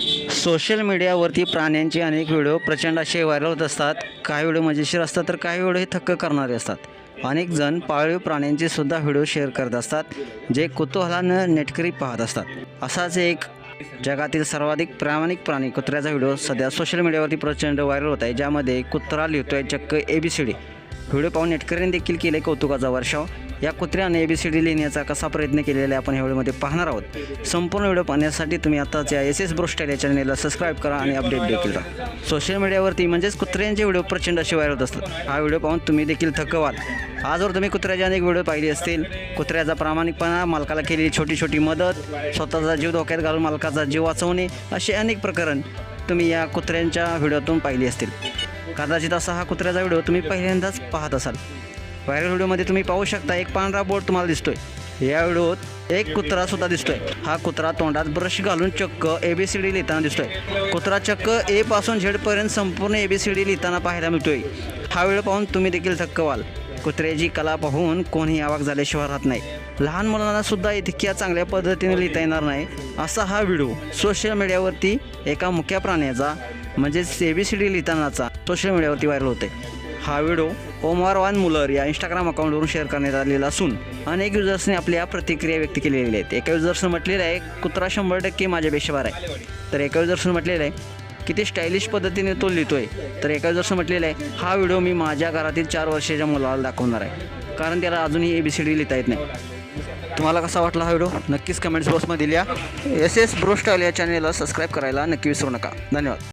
Social मीडियावरती प्राण्यांचे अनेक व्हिडिओ प्रचंड असे व्हायरल होत असतात. काही व्हिडिओ मजेशीर असतात तर काही व्हिडिओ हे थक्क करणारे असतात. अनेक जण पाळीव प्राण्यांचे सुद्धा व्हिडिओ शेअर करत असतात जे कुतूहलानं नेटकरी पाहत असतात. असाच एक जगातील सर्वाधिक प्रामाणिक प्राणी कुत्र्याचा व्हिडिओ सध्या सोशल मीडियावरती प्रचंड व्हायरल होत आहे ज्यामध्ये कुत्रा लिहितोय चक्क A B C D. Video पाहून नेटकऱ्यांनी देखील केले कौतुकाचा वर्षाव. या कुत्र्याने ए बी सी डी लिहिण्याचा कसा प्रयत्न केलेला आहे आपण या व्हिडिओमध्ये पाहणार आहोत. संपूर्ण व्हिडिओ पाहण्यासाठी तुम्ही आताच या एस एस ब्रोस्टाईल या चॅनेलला सबस्क्राईब करा आणि अपडेट देखील राहा. सोशल मीडियावरती म्हणजेच कुत्र्यांचे व्हिडिओ प्रचंड असे व्हायरल होत असतात. हा व्हिडिओ पाहून तुम्ही देखील थक्क व्हाल आजवर तुम्ही कुत्र्याचे अनेक व्हिडिओ पाहिले असतील कुत्र्याचा प्रामाणिकपणा मालकाला केलेली छोटी छोटी मदत स्वतःचा जीव धोक्यात घालून मालकाचा जीव वाचवणे असे अनेक प्रकरण तुम्ही या कुत्र्यांच्या व्हिडिओतून पाहिली असतील. कदाचित असा हा कुत्र्याचा व्हिडिओ तुम्ही पहिल्यांदाच पाहत असाल. व्हायरल व्हिडिओमध्ये तुम्ही पाहू शकता एक पांढरा बोर्ड तुम्हाला दिसतोय. या व्हिडिओत एक कुत्रा सुद्धा दिसतोय. हा कुत्रा तोंडात ब्रश घालून चक्क ए बी सी डी लिहिताना दिसतोय. कुत्रा चक्क ए पासून झेडपर्यंत संपूर्ण ए बी सी डी लिहिताना पाहायला मिळतोय. हा व्हिडिओ पाहून तुम्ही देखील थक्क व्हाल कुत्र्याची कला पाहून कोणीही आवाक झाल्याशिवाय राहत नाही. लहान मुलांना सुद्धा इतक्या चांगल्या पद्धतीने लिहिता येणार नाही असा हा व्हिडिओ सोशल मीडियावरती एका मुख्या प्राण्याचा म्हणजेच ए बी सी डी लिहितानाचा सोशल मीडियावरती व्हायरल होते हा व्हिडिओ ओमवार वान मुलर या इंस्टाग्राम अकाउंटवरून शेअर करण्यात आलेला असून अनेक युजर्सने आपल्या प्रतिक्रिया व्यक्त केलेल्या आहेत. एका युजर्सनं म्हटलेलं आहे कुत्रा शंभर टक्के माझ्या बरा आहे. तर एका युजर्सनं म्हटलेलं आहे किती स्टायलिश पद्धतीने तो लिहितोय. तर एका युजर्सनं म्हटलेलं आहे हा व्हिडिओ मी माझ्या घरातील चार वर्षाच्या मुलाला दाखवणार आहे. कारण त्याला अजूनही ए बी सी डी लिहिता येत नाही. तुम्हाला कसा वाटला हा व्हिडिओ? नक्कीच कमेंट्स बॉक्समध्ये लिहा. एस एस ब्रो स्टाईल या चॅनेलला सबस्क्राईब करायला नक्की विसरू नका. धन्यवाद.